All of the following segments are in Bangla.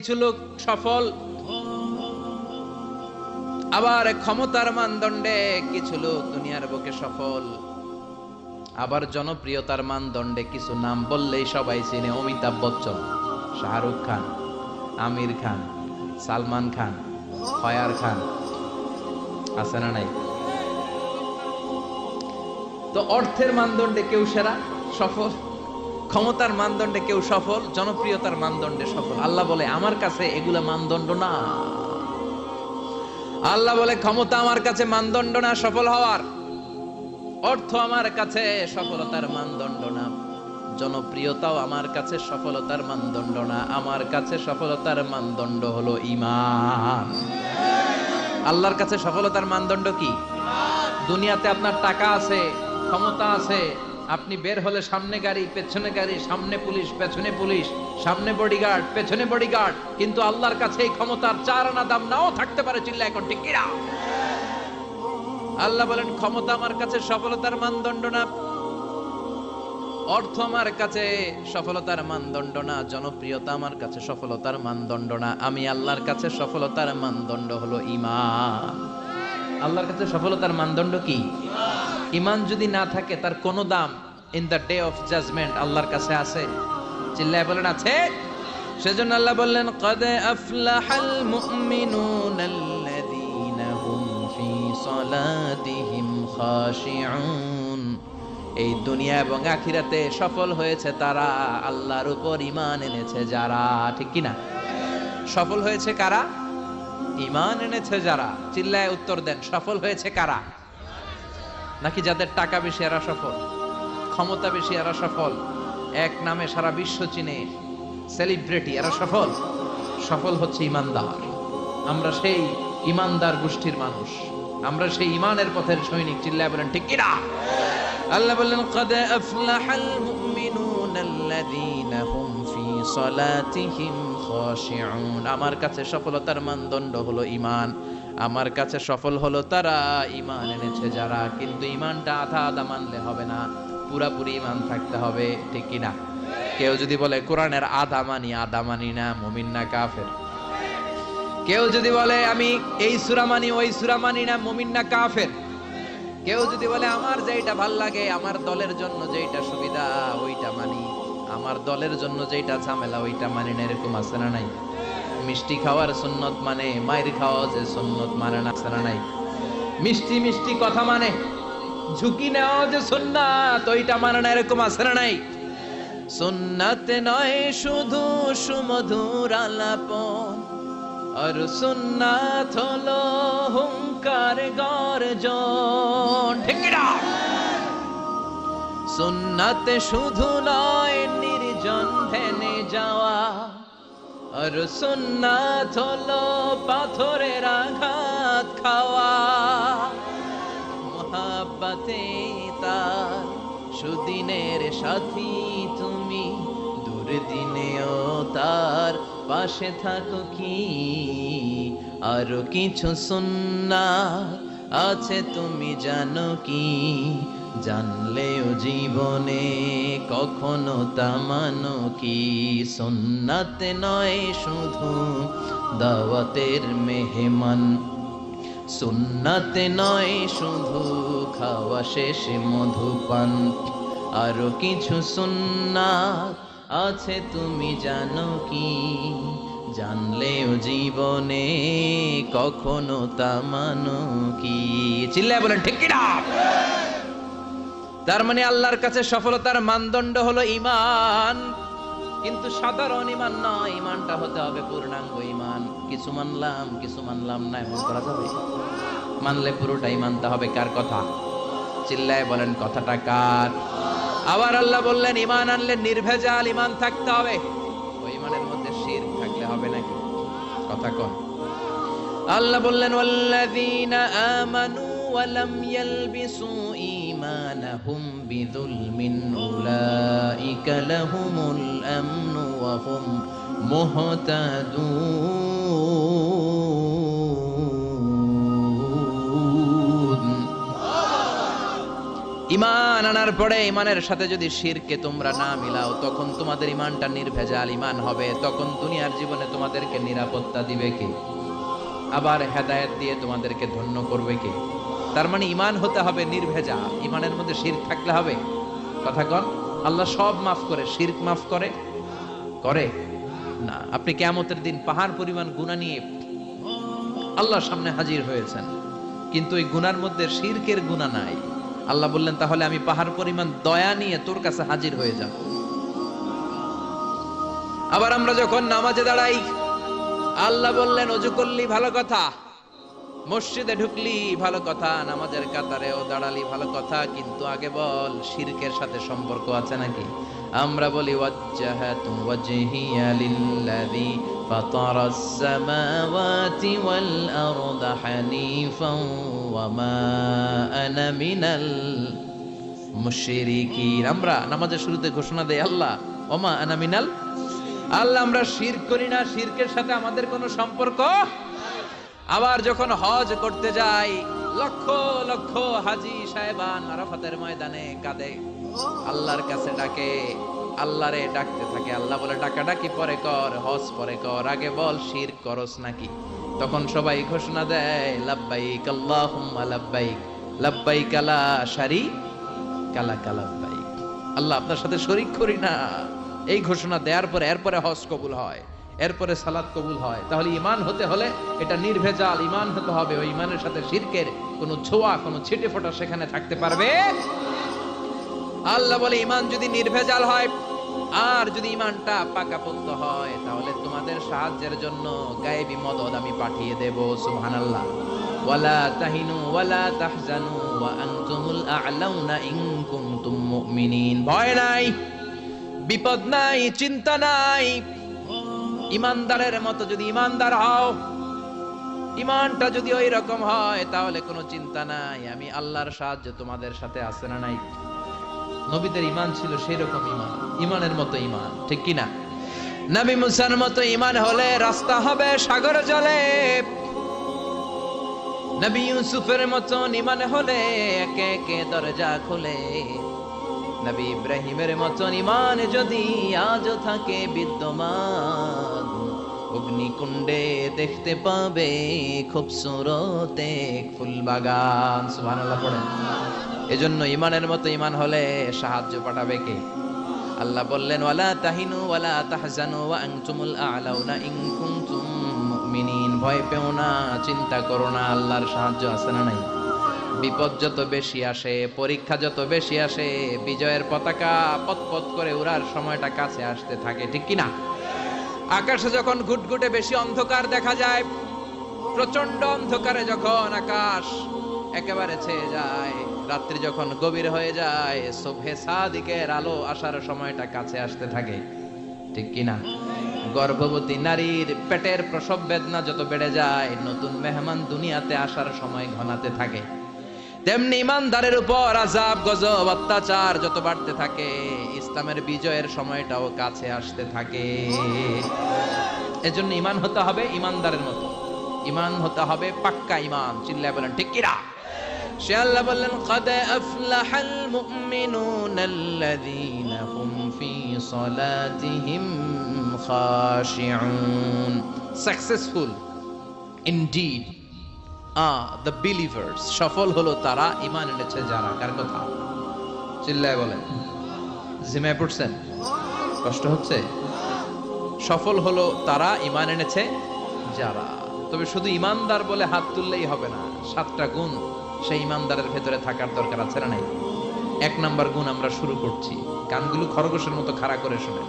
কিছু লোক সফল। আবার ক্ষমতার মানদণ্ডে কিছু লোক দুনিয়ার বুকে সফল। আবার জনপ্রিয়তার মানদণ্ডে কিছু নাম বললেই সবাই চিনে অমিতাভ বচ্চন, শাহরুখ খান, আমির খান, সালমান খান ফয়ার খান। আছে না নাই? তো অর্থের মানদণ্ডে কেউ সেরা, সফল? ক্ষমতার মানদণ্ডে কেউ সফল, জনপ্রিয়তার মানদণ্ডে সফল। আল্লাহ বলে, আমার কাছে এগুলা মানদণ্ড না। আল্লাহ বলে, ক্ষমতা আমার কাছে মানদণ্ড না, সফল হওয়ার। অর্থ আমার কাছে সফলতার মানদণ্ড না। জনপ্রিয়তাও আমার কাছে সফলতার মানদণ্ড না। আমার কাছে সফলতার মানদণ্ড হলো ইমান আল্লাহর কাছে সফলতার মানদণ্ড কি? দুনিয়াতে আপনার টাকা আছে, ক্ষমতা আছে আপনি বের হলে সামনে গাড়ি, পেছনে গাড়ি, সামনে পুলিশ, পেছনে পুলিশ, সামনে বডিগার্ড পেছনে বডিগার্ড কিন্তু আল্লাহর কাছে এই ক্ষমতার চার আনা দাম নাও থাকতে পারে চিল্লা এখন ঠিক আল্লাহ বলেন, ক্ষমতা আমার কাছে, সফলতার মানদণ্ড না। অর্থ আমার কাছে, সফলতার মানদণ্ড না। জনপ্রিয়তা আমার কাছে, সফলতার মানদণ্ড না। আমি আল্লাহর কাছে সফলতার মানদণ্ড হলো ইমান আল্লাহর কাছে সফলতার মানদণ্ড কি? ইমান যদি না থাকে, তার কোনো দাম in the day of judgment আল্লাহর কাছে আছে। চিল্লায় বলেন, আছে। সেজন্য আল্লাহ বললেন, কদ আফলাহাল মুমিনুন আল্লাযীনা ফি সালাতিহিম খাশিউন। এই দুনিয়া এবং আখিরাতে সফল হয়েছে তারা, আল্লাহর উপর ইমান এনেছে যারা, ঠিক কি না? সফল হয়েছে কারা? ইমান এনেছে যারা। চিল্লায় উত্তর দেন, সফল হয়েছে কারা? নাকি যাদের টাকা বেশি, এরা সফল? ক্ষমতা বেশি, এরা সফল। এক নামে সারা বিশ্ব চিনে সেলিব্রিটি, এরা সফল। সফল হচ্ছে ইমানদার। আমরা সেই ইমানদার গোষ্ঠীর মানুষ। আমরা সেই ইমানের পথের সৈনিক, চিল্লায় বলেন, ঠিক কিনা? আল্লাহ বললেন, কদ আফলাহাল মুমিনুন আল্লাযীনা হুম ফি সালাতিহিম খাশিউন। আমার কাছে সফলতার মানদণ্ড হলো ইমান আমার কাছে সফল হলো তারা ইমান এনেছে যারা, কিন্তু ইমানটা আধা আধা মানলে হবে না। পুরাপুরি ইমান থাকতে হবে, ঠিক কি না কেউ যদি বলে, কোরআনের আধা মানি আধা মানি না, মুমিন না, কাফের। কেউ যদি বলে, আমি এই সুরা মানি, ওই সুরা মানি না, মুমিন না, কাফের। কেউ যদি বলে, আমার যেটা ভালো লাগে, আমার দলের জন্য যেটা সুবিধা, ওইটা মানি। আমার দলের জন্য যেটা ঝামেলা, ওইটা মানি না, এরকম আছে না নাই? মিষ্টি খাওয়ার সুন্নত মানে মায়ের খাওয়া যে সুন্নত মানে না, আছে না নাই? মিষ্টি মিষ্টি কথা মানে। ঝুঁকি নেওয়া যে সুন্নাত, ওইটা মানে না এরকম আছে নাই? সুন্নাতে নয়, শুধু সুমধুর আলাপন। আর সুন্নাত হলো হুঙ্কার গর্জন। ঠিক সুন্নাতে শুধু নয়, নির্জন ধ্যানে যাওয়া। আর সুন্নাত হলো পাথরের আঘাত খাওয়া। মহাব্বাতে তার সুদিনের সাথী তুমি, দুর্দিনেও তার পাশে থাকো কি? আরও কিছু সুন্না আছে তুমি জানো কি? জানলেও জীবনে কখনো তা মানো কি? সুন্নাতে নয় শুধু দাওয়াতের মেহমান সুন্নাতে নয়, শুধু খাওয়া শেষে মধুপান। আরও কিছু সুন্নাত আছে, তুমি জানো কি? জানলেও জীবনে কখনো তা মানো কি? চিল্লায় বলেন, ঠিক তার মানে আল্লাহর কাছে সফলতার মানদণ্ড হলো ইমান কিন্তু সাধারণ ইমান নয় ইমানটা হতে হবে পূর্ণাঙ্গ ইমান। কিছু মানলাম কিছু মানলাম না, এমন করা যাবে? মানলে পুরোটাই মানতে হবে কার কথা? চিল্লায় বলেন, কথাটা কার? আবার আল্লাহ বললেন, ইমান আনলে নির্ভেজাল ইমান থাকতে হবে। ওই ইমানের মধ্যে শির থাকলে হবে নাকি? কথা কন। আল্লাহ বললেন, ওয়াল্লাযীনা আমানু ওয়া ইয়ালবিসু ঈমানাহুম। উলাইকা লাহুমুল আমনু ওয়া হুম মুহতাদুন। ইমান আনার পরে ইমানের সাথে যদি শিরকে তোমরা না মিলাও, তখন তোমাদের ইমানটা নির্ভেজাল ইমান হবে, তখন দুনিয়ার জীবনে তোমাদেরকে নিরাপত্তা দিবে কে? আবার হেদায়েত দিয়ে তোমাদেরকে ধন্য করবে কে? তার মানে ইমান হতে হবে নির্ভেজা। ইমানের মধ্যে শির থাকলে হবে। কথা কন, আল্লাহ সব মাফ করে, শিরক মাফ করে? করে? না। আপনি কেয়ামতের দিন পাহাড় পরিমাণ গুণা নিয়ে আল্লাহর সামনে হাজির হয়েছেন। কিন্তু এই গুনার মধ্যে শিরকের গুণা নাই। আল্লাহ বললেন, তাহলে আমি পাহাড় পরিমাণ দয়া নিয়ে তোর কাছে হাজির হয়ে যাব। আবার আমরা যখন নামাজে দাঁড়াই, আল্লাহ বললেন, অজু করলি ভালো কথা। মসজিদে ঢুকলি, ভালো কথা, নামাজের কাতারেও দাঁড়ালি, ভালো কথা, কিন্তু আগে বল, শিরকের সাথে সম্পর্ক আছে নাকি? আমরা বলি আমরা নামাজের শুরুতে ঘোষণা দেই, আল্লাহ ওমা আনা মিনাল আল্লাহ, আমরা শিরক করি না, শিরকের সাথে আমাদের কোনো সম্পর্ক আবার যখন হজ করতে যাই, লক্ষ লক্ষ হাজি সাহেবান আরাফাতের ময়দানে কাঁদে। আল্লাহর কাছে ডাকে, আল্লাহরে ডাকতে থাকে। আল্লাহ বলে ডাকা ডাকি পরে কর, হজ পরে কর, আগে বল শির করস নাকি? তখন সবাই ঘোষণা দেয়, লাব্বাইক আল্লাহুম্মা লাব্বাইক লাব্বাইক আলা শারি কালা কালাব্বাইক আল্লাহ আপনার সাথে শরিক করি না। এই ঘোষণা দেওয়ার পরে, এরপরে হজ কবুল হয়। এরপরে সালাদ কবুল হয়। তাহলে ইমান হতে হলে এটা নির্ভেজাল। ইমান হতে হবে। ওই ইমানের সাথে শিরকের কোনো ছোঁয়া, কোনো ছিটে ফোটা সেখানে থাকতে পারবে। আল্লাহ বলে ইমান যদি নির্ভেজাল হয়, আর যদি ইমানটা পাকাপোক্ত হয়, তাহলে তোমাদের সাহায্যের জন্য গায়েবী মদদ আমি পাঠিয়ে দেব, সুবহানাল্লাহ। ওয়ালা তাহিনু ওয়ালা তাহজানু ওয়া আনতুমুল আ'লাউনা ইন কুনতুম মুমিনিন। ভয় নাই, বিপদ নাই, চিন্তা নাই। ইমানদারের মতো যদি ইমানদার হও, ইমানটা যদি ওই রকম হয়, তাহলে কোনো চিন্তা নাই। আমি আল্লাহর সাহায্য তোমাদের সাথে আছে না নাই? নবীদের ইমান ছিল সেই রকম ইমান, ইমানের মতো ইমান, ঠিক কি না নবী মুসার মতো ইমান হলে রাস্তা হবে সাগর জলে। নবী ইউসুফের মতো ইমান হলে একে একে দরজা খুলে। নবী ইব্রাহিমের মতন ইমান যদি আজও থাকে বিদ্যমান, অগ্নিকুণ্ডে দেখতে পাবে খুব সুরতে ফুল বাগান সুবহানাল্লাহ, পড়েন। এজন্য ইমানের মতো ইমান হলে সাহায্য পাঠাবে কে? আল্লাহ বললেন, ওয়ালা তাহিনু ওয়ালা তাহজানু ওয়া আনতুমুল আ'লাউনা ইন কুনতুম মুমিনিন। ভয় পেও না, চিন্তা করো না, আল্লাহর সাহায্য আছে না নাই? বিপদ যত বেশি আসে, পরীক্ষা যত বেশি আসে, বিজয়ের পতাকা পতপত করে উড়ার সময়টা কাছে আসতে থাকে, ঠিক কি না আকাশে যখন ঘুটঘুটে বেশি অন্ধকার দেখা যায় প্রচণ্ড অন্ধকারে যখন আকাশ একেবারে ছেয়ে যায়, রাত্রি যখন গভীর হয়ে যায় সোভে সাদিকের আলো আসার সময়টা কাছে আসতে থাকে, ঠিক কি না গর্ভবতী নারীর পেটের প্রসব বেদনা যত বেড়ে যায়, নতুন মেহমান দুনিয়াতে আসার সময় ঘনাতে থাকে। তেমনি ইমানদারের উপর আজাব গজব, অত্যাচার যত বাড়তে থাকে, ইসলামের বিজয়ের সময়টাও কাছে আসতে থাকে। এজন্য ইমান হতে হবে ইমানদারের মতো। ইমান হতে হবে পাক্কা ইমান, চিল্লায় বলেন, ঠিক কিরা সে আল্লাহ বললেন, কদ আফলাহাল মুমিনুন আল্লাযীনা হুম ফি সলাতিহিম খাশিউন। সাকসেসফুল ইনডিড দ্য বিলিভার্স সফল হলো তারা ইমান এনেছে যারা, কার কথা? চিল্লায় বলেন। জিমায় পড়ছেন? কষ্ট হচ্ছে? সফল হলো তারা ইমান এনেছে যারা। তবে শুধু ইমানদার বলে হাত তুললেই হবে না, সাতটা গুণ সেই ইমানদারের ভেতরে থাকার দরকার আছে না নাই? এক নাম্বার গুণ আমরা শুরু করছি, কানগুলো খরগোশের মতো খাড়া করে শুনে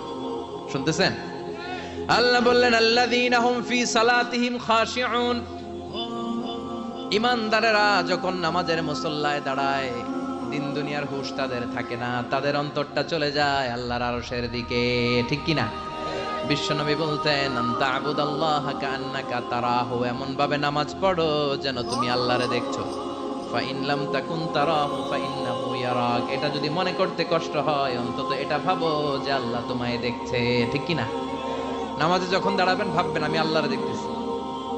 শুনতেছেন? আল্লাহ বললেন, আল্লাযীনা হুম ফি সালাতিহিম খাশিউন। ইমানদারেরা যখন নামাজের মুসল্লায় দাঁড়ায়, দিন দুনিয়ার হুশ তাদের থাকে না, তাদের অন্তরটা চলে যায় আল্লাহর আরশের দিকে, ঠিক কি না বিশ্বনবী বলতেন আবুদাল্লাহ কান্নাকা তারাহু এমন ভাবে নামাজ পড়ো যেন তুমি আল্লাহরে দেখছ। ফাইন লাম তাকুন তারাহু, ফাইন্নাহু ইয়ারাক এটা যদি মনে করতে কষ্ট হয়, অন্তত এটা ভাবো যে আল্লাহ তোমায় দেখছে, ঠিক কি না নামাজে যখন দাঁড়াবেন, ভাববেন, আমি আল্লাহরে দেখতেছি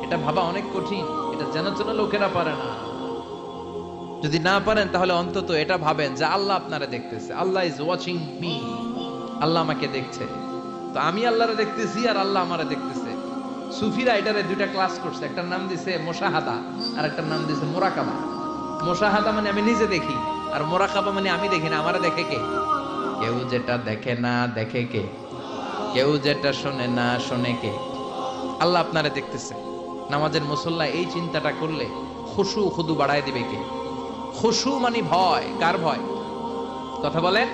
এটা ভাবা অনেক কঠিন। এটা যেন যেন লোকেরা পারে না। যদি না পারেন, তাহলে অন্তত এটা ভাবেন যে আল্লাহ আপনারা দেখতেছে। Allah is watching me Allah আমাকে দেখছে। তো আমি আল্লাহরে দেখতেছি আর আল্লাহ আমারে দেখতেছে। সুফিরা এটারে দুইটা ক্লাস করছে। একটার নাম দিছে মোশাহাদা আর একটার নাম দিছে মোরাকাবা। মোশাহাদা মানে আমি নিজে দেখি আর মোরাকাবা মানে আমি দেখি না। আমারে দেখে কে? কেউ যেটা দেখে না, দেখে কে? কেউ যেটা শোনে না, শোনে কে? আল্লাহ আপনারে দেখতেছে। নামাজের মুসল্লা এই চিন্তাটা করলে খুশু খুদু বাড়ায় দিবে কে? খুশু মানে ভয়, কার ভয়? কথা বলেন।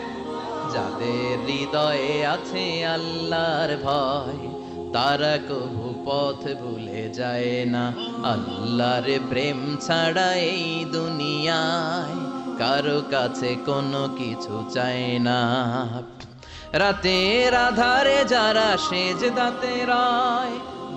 যাদের হৃদয়ে আছে আল্লাহর ভয়, তারা কবু পথ ভুলে যায় না। আল্লাহর প্রেম ছাড়া এই দুনিয়ায় কারও কাছে কোনো কিছু চায় না। রাতের আধারে যারা সেজ দাতে রায়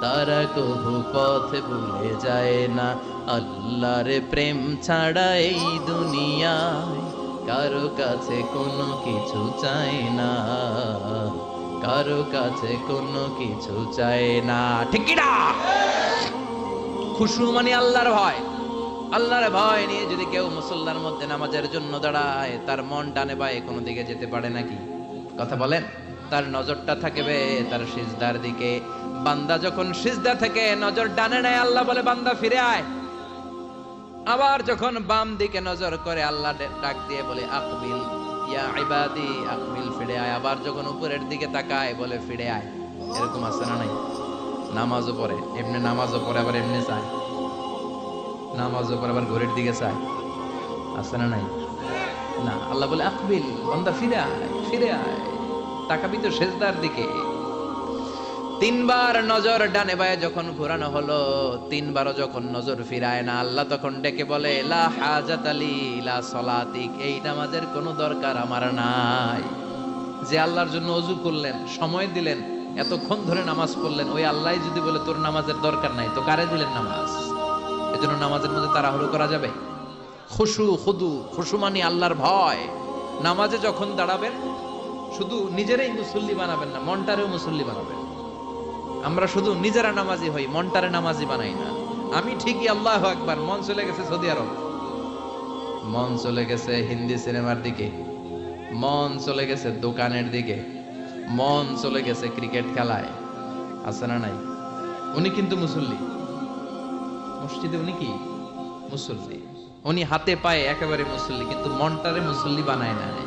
তারা কবু পথ ভুলে যায় না। আল্লাহর প্রেম ছাড়া এই দুনিয়ায় কারও কাছে কোনো কিছু চায় না। কারও কাছে কোনো কিছু চায় না। ঠিক না? খুশু মানে আল্লাহর ভয়। আল্লাহর ভয় নিয়ে যদি কেউ মুসল্লার মধ্যে নামাজের জন্য দাঁড়ায়, তার মন টানে বায়ে কোনো দিকে যেতে পারে নাকি? কথা বলেন। তার নজরটা থাকবে তার সিজদার দিকে। বান্দা যখন সিজদা থেকে নজর ডানে নেয়, আল্লাহ বলে, বান্দা, ফিরে আয়। আবার যখন বাম দিকে নজর করে, আল্লাহ ডাক দিয়ে বলে, আকবিল, ইয়া ইবাদি, আকবিল, ফিরে আয়। আবার যখন উপরের দিকে তাকায়, বলে, ফিরে আয়। এরকম আছে না নাই? নামাজও পড়ে, এমনি নামাজও পড়ে, আবার এমনি চায়। নামাজও পড়ে, আবার ঘরের দিকে চায়। আছে না নাই? না, আল্লাহ বলে, আকবিল, বান্দা, ফিরে আয় ফিরে আয়। তাকাবি তো সেজদার দিকে। তিনবার নজর ডানে বায়ে যখন ঘোরানো হলো, তিনবারও যখন নজর ফিরায় না, আল্লাহ তখন ডেকে বলে, লা হাজাত আলী লা সলাতিক, এই নামাজের কোনো দরকার আমার নাই। যে আল্লাহর জন্য অজু করলেন, সময় দিলেন, এতক্ষণ ধরে নামাজ পড়লেন, ওই আল্লাহ যদি বলে, তোর নামাজের দরকার নাই, তো কারে দিলেন নামাজ? এজন্য নামাজের মধ্যে তাড়াহুড়ো করা যাবে। খুশু, খুদু খুশু মানি আল্লাহর ভয়। নামাজে যখন দাঁড়াবেন শুধু নিজেরাই মুসল্লি বানাবেন না, মনটারেও মুসল্লি বানাবেন। আমরা শুধু নিজেরা নামাজি হই, মনটারে নামাজি বানাই না। আমি ঠিকই, আল্লাহ একবার মন চলে গেছে সৌদি আরব। মন চলে গেছে হিন্দি সিনেমার দিকে। মন চলে গেছে দোকানের দিকে। মন চলে গেছে ক্রিকেট খেলায়। আছে না নাই? উনি কিন্তু মুসল্লি। মসজিদে উনি কি? মুসল্লি। উনি হাতে পায়ে একেবারে মুসল্লি, কিন্তু মনটারে মুসল্লি বানায় না।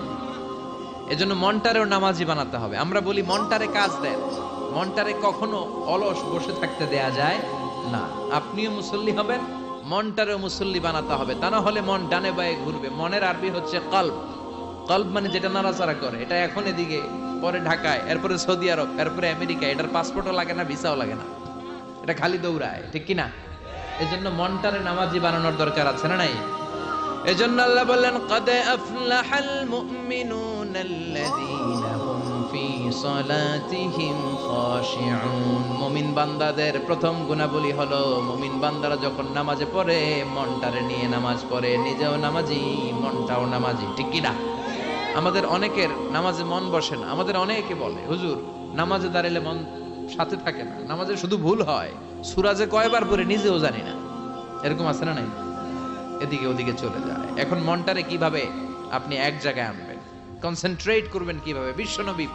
এজন্য মনটারেও নামাজি বানাতে হবে। আমরা বলি, মনটারে কাজ দেন। মনটারে কখনো অলস বসে থাকতে দেয়া যায় না। আপনিও মুসল্লি হবেন, মনটারেও মুসল্লি বানাতে হবে। তা না হলে মন ডানে বায়ে ঘুরবে। মনের আরবি হচ্ছে কল্প কল্প মানে যেটা নাড়াচাড়া করে। এটা এখন এদিকে, পরে ঢাকায়, এরপরে সৌদি আরব, এরপরে আমেরিকা। এটার পাসপোর্টও লাগে না, ভিসাও লাগে না। এটা খালি দৌড়ায়, ঠিক কি না এজন্য মনটারে নামাজি বানানোর দরকার আছে না নাই? এজন্য আল্লাহ বললেন, কদ আফলাহাল মুমিনুন। মুমিন বান্দাদের প্রথম গুণাবলী হলো মুমিন বান্দারা যখন নামাজে পড়ে, মনটারে নিয়ে নামাজ পড়ে, নিজেও নামাজি, মনটাও নামাজি, ঠিক কি না আমাদের অনেকের নামাজে মন বসে না, আমাদের অনেকে বলে, হুজুর, নামাজে দাঁড়ালে মন সাথে থাকে না, নামাজে শুধু ভুল হয় সুরাজে কয়বার পরে নিজেও জানি না। এরকম আছে না নাই? এদিকে ওদিকে চলে যায়। এখন মনটারে কীভাবে আপনি এক জায়গায় আনবেন? কনসেন্ট্রেট করবেন কীভাবে? বিশ্বনবী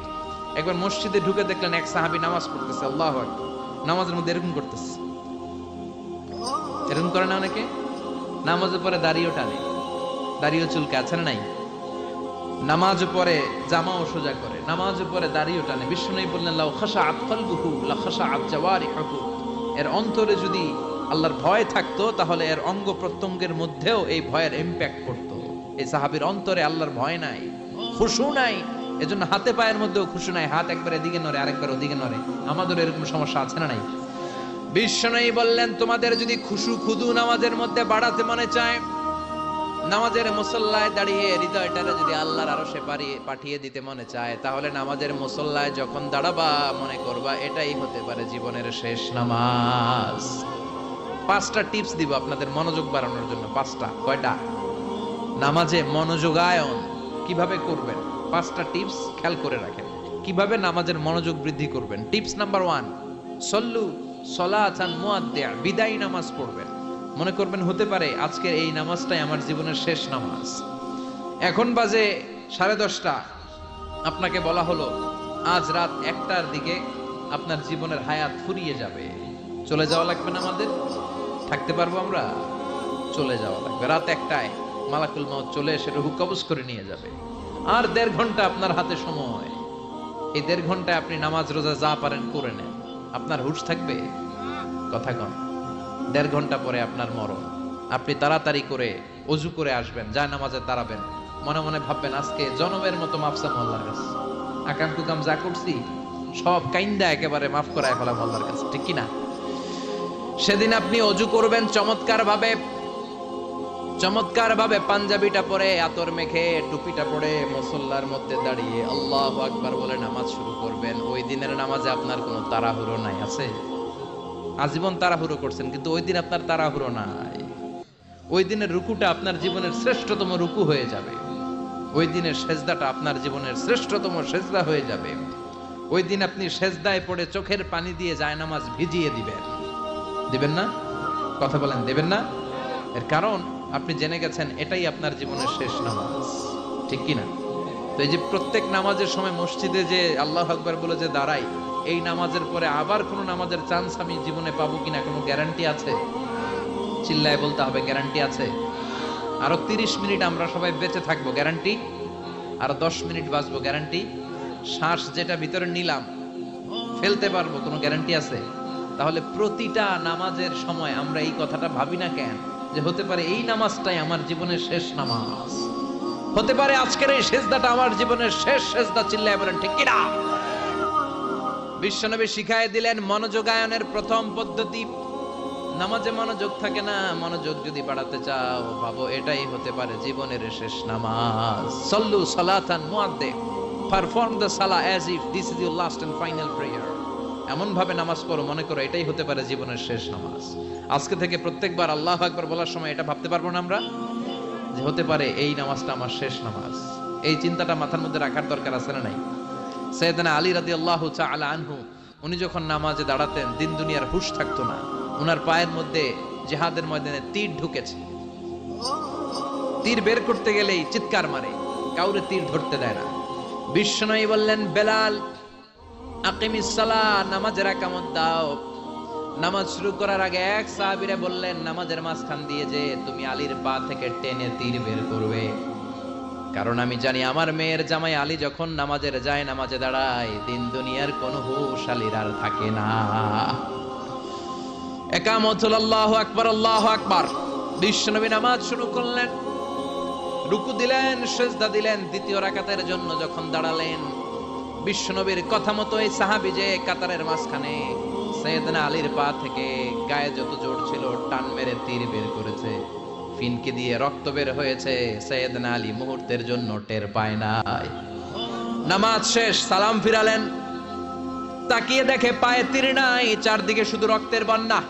একবার মসজিদে ঢুকে দেখলেন এক সাহাবী নামাজ পড়তেছে, আল্লাহ নামাজের মধ্যে এরকম করতেছে। এরকম করে না অনেকে? নামাজের পরে দাড়িও টানে। দাড়িও চুলকে, আছে না নাই? নামাজ পরে জামাও সোজা করে, নামাজ পরে দাড়িও টানে। বিষ্ণু বললেন, লাউ খাসা আত কলবুহু, লা খাসা আত জাওয়ারিহুহু। এর অন্তরে যদি আল্লাহর ভয় থাকতো, তাহলে এর অঙ্গ প্রত্যঙ্গের মধ্যেও এই ভয়ের ইম্প্যাক্ট পড়তো। এই সাহাবীর অন্তরে আল্লাহর ভয় নাই। খুশু নাই, এজন্য হাতে পায়ের মধ্যেও খুশু নাই, হাত একবার এদিকে নড়ে, আরেকবার ওদিকে নড়ে। আমাদের এরকম সমস্যা আছে না নাই? বিশ্বনয়ী বললেন, তোমাদের যদি খুশু খুদু নামাজের মধ্যে বাড়াতে মনে চায়, নামাজের মুসল্লায় দাঁড়িয়ে হৃদয়টারে যদি আল্লাহর আরও সে পাঠিয়ে দিতে মনে চায়, তাহলে নামাজের মুসল্লায় যখন দাঁড়াবা, মনে করবা এটাই হতে পারে জীবনের শেষ নামাজ। পাঁচটা টিপস দিব আপনাদের মনোযোগ বাড়ানোর জন্য, পাঁচটা, কয়টা? নামাজে মনোযোগায়ন। কীভাবে করবেন? পাঁচটা টিপস খেয়াল করে রাখেন। কীভাবে নামাজের মনোযোগ বৃদ্ধি করবেন? টিপস নাম্বার ওয়ান, সল্লু সলাচান মুয়াদ্দিয়া বিদায়ী নামাজ পড়বেন। মনে করবেন হতে পারে আজকের এই নামাজটাই আমার জীবনের শেষ নামাজ। এখন বাজে সাড়ে দশটা। আপনাকে বলা হলো, আজ রাত একটার দিকে আপনার জীবনের হায়াত ফুরিয়ে যাবে। চলে যাওয়া লাগবে না আমাদের? থাকতে পারব আমরা? চলে যাওয়া লাগবে। রাত একটায়। মালাকুল মাউত চলে এসে রুহু কবজ করে নিয়ে যাবে। আর দেড় ঘণ্টা আপনার হাতে সময়। এই দেড় ঘন্টায় আপনি নামাজ রোজা যা পারেন করে নেন। আপনার হুশ থাকবে? কথা কন। দেড় ঘণ্টা পরে আপনার মরণ। আপনি তাড়াতাড়ি করে অজু করে আসবেন, যা নামাজে দাঁড়াবেন মনে মনে ভাববেন, আজকে জনমের মতো মাফসা মোল্লার কাছে। আকাম কুকাম যা করছি, সব কাইন্দা একেবারে মাফ করায় ফেলা মোল্লার কাছে। ঠিক কি না? সেদিন আপনি অজু করবেন চমৎকার ভাবে চমৎকার ভাবে পাঞ্জাবিটা পরে, আতর মেখে টুপিটা পরে মুসল্লার মধ্যে দাঁড়িয়ে আল্লাহ আকবার বলে নামাজ শুরু করবেন। ওই দিনের নামাজে আপনার কোনো তাড়াহুড়ো নাই, আছে? আজীবন তাড়াহুড়ো করছেন, কিন্তু ওই দিন আপনার তাড়াহুড়ো নাই। ওই দিনের রুকুটা আপনার জীবনের শ্রেষ্ঠতম রুকু হয়ে যাবে। ওই দিনের সেজদাটা আপনার জীবনের শ্রেষ্ঠতম সেজদা হয়ে যাবে। ওই দিন আপনি সেজদায় পড়ে চোখের পানি দিয়ে জায়নামাজ ভিজিয়ে দিবেন। দিবেন না? কথা বলেন, দেবেন না? এর কারণ আপনি জেনে গেছেন, এটাই আপনার জীবনের শেষ নামাজ। ঠিক কি না তো এই যে প্রত্যেক নামাজের সময় মসজিদে যে আল্লাহ আকবার বলে যে দাঁড়াই, এই নামাজের পরে আবার কোনো নামাজের চান্স আমি জীবনে পাবো কিনা কোনো গ্যারান্টি আছে? চিল্লায় বলতে হবে গ্যারান্টি আছে। আরও তিরিশ মিনিট আমরা সবাই বেঁচে থাকব গ্যারান্টি আর দশ মিনিট বাঁচবো গ্যারান্টি শ্বাস যেটা ভিতরে নিলাম, ফেলতে পারব, কোনো গ্যারান্টি আছে? তাহলে প্রতিটা নামাজের সময় আমরা এই কথাটা ভাবি না কেন? যে হতে পারে এই নামাজটাই আমার জীবনের শেষ নামাজ। হতে পারে আজকের এই সেজদাটা আমার জীবনের শেষ সেজদা, চিল্লায় বলেন, ঠিক কিনা? বিশ্বনবী শিখায় দিলেন, মনোযোগায়নের প্রথম পদ্ধতি। নামাজে মনোযোগ থাকে না, মনোযোগ যদি বাড়াতে চাও, ভাবো এটাই হতে পারে জীবনের শেষ নামাজ। সল্লু সালাতান মুআদ্দে perform the salah as if this is your last and final prayer এমন ভাবে নামাজ পড়ো, মনে করো এটাই হতে পারে জীবনের শেষ নামাজ। আজকে থেকে প্রত্যেকবার আল্লাহ আকবার বলার সময় এটা ভাবতে পারব না আমরা? যে হতে পারে এই নামাজটা আমার শেষ নামাজ। এই চিন্তাটা মাথার মধ্যে রাখার দরকার আছে না নাই? সৈয়দনা আলী রাদি আল্লাহ আলা আনহু, উনি যখন নামাজে দাঁড়াতেন, দিন দুনিয়ার হুশ থাকতো না। ওনার পায়ের মধ্যে জেহাদের ময়দানে তীর ঢুকেছে। তীর বের করতে গেলেই চিৎকার মারে, কাউরে তীর ধরতে দেয় না। বিশ্বনয়ী বললেন, বেলাল তুমি আলীর পা থেকে টেনে তীর কারণ আমি জানি আমার মেয়ের জামাই আলী যখন নামাজের যায়, নামাজে দাঁড়ায়, দিন দুনিয়ার কোন হুশ আলীর আর থাকে না। একামত আল্লাহ আকবার আল্লাহ আকবার। বিশ্বনবী নামাজ শুরু করলেন। রুকু দিলেন, সেজদা দিলেন, দ্বিতীয় রাকাতের জন্য যখন দাঁড়ালেন বিশ্বনবীর কথা মতো এই সাহাবি যে কাতারের মাঝখানে সৈয়দনা আলীর পা থেকে গায়ে যত জোর ছিল টান মেরে তীর বের করেছে। ফিনকে দিয়ে রক্ত বের হয়েছে, সৈয়দনা আলী মুহূর্তের জন্য টের পায় নাই। নামাজ শেষ, সালাম ফিরালেন। তাকিয়ে দেখে পায়ে তীর নাই, চারদিকে শুধু রক্তের বন্যা।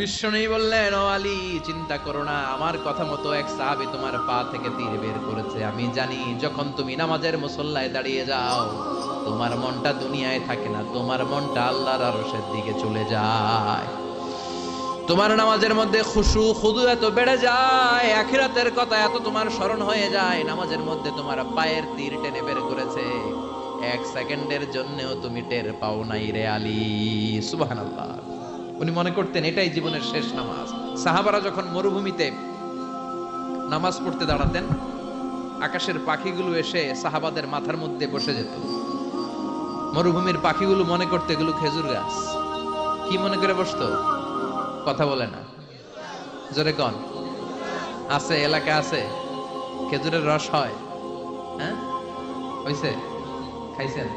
বিশ্বনী বললেন, ও আলী, চিন্তা করো না, আমার কথা মতো এক সাহাবি তোমার পা থেকে তীর বের করেছে। আমি জানি, যখন তুমি নামাজের মুসল্লায় দাঁড়িয়ে যাও তোমার মনটা দুনিয়ায় থাকে না, তোমার মনটা আল্লাহর আরশের দিকে চলে যায়। তোমার নামাজের মধ্যে খুশু, খুদু এত বেড়ে যায়, আখিরাতের কথা এত তোমার স্মরণ হয়ে যায়, নামাজের মধ্যে তোমার পায়ের তীর টেনে বের করেছে। এক সেকেন্ডের জন্যও তুমি টের পাও নাই রে আলী, সুবহানাল্লাহ। উনি মনে করতেন এটাই জীবনের শেষ নামাজ। সাহাবারা যখন মরুভূমিতে নামাজ পড়তে দাঁড়াতেন, আকাশের পাখিগুলো এসে সাহাবাদের মাথার মধ্যে বসে যেত। মরুভূমির পাখিগুলো মনে করতে এগুলো খেজুর গাছ। কি মনে করে বসতো? কথা বলে না। জোরে কন। আছে, এলাকা আছে। খেজুরের রস হয়। হ্যাঁ? হইছে? খাইছেন?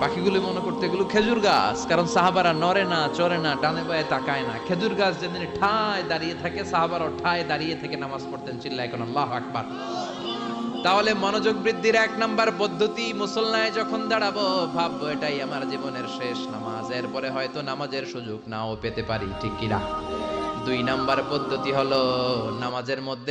পাখিগুলো মনে করতে এগুলো খেজুর গাছ। কারণ সাহাবারা নড়ে না, চড়ে না ডানে বায়ে তাকায় না। খেজুর গাছ যেদিন ঠায় দাঁড়িয়ে থাকে সাহাবারা ঠায় দাঁড়িয়ে থেকে নামাজ পড়তেন। চিল্লা এখন আল্লাহ আকবার। তাহলে মনোযোগ বৃদ্ধির এক নাম্বার পদ্ধতি মুসল্লায় যখন দাঁড়াবো, ভাববো এটাই আমার জীবনের শেষ নামাজ। এরপরে হয়তো নামাজের সুযোগ নাও পেতে পারি, ঠিক কিনা? দুই নাম্বার পদ্ধতি হলো, নামাজের মধ্যে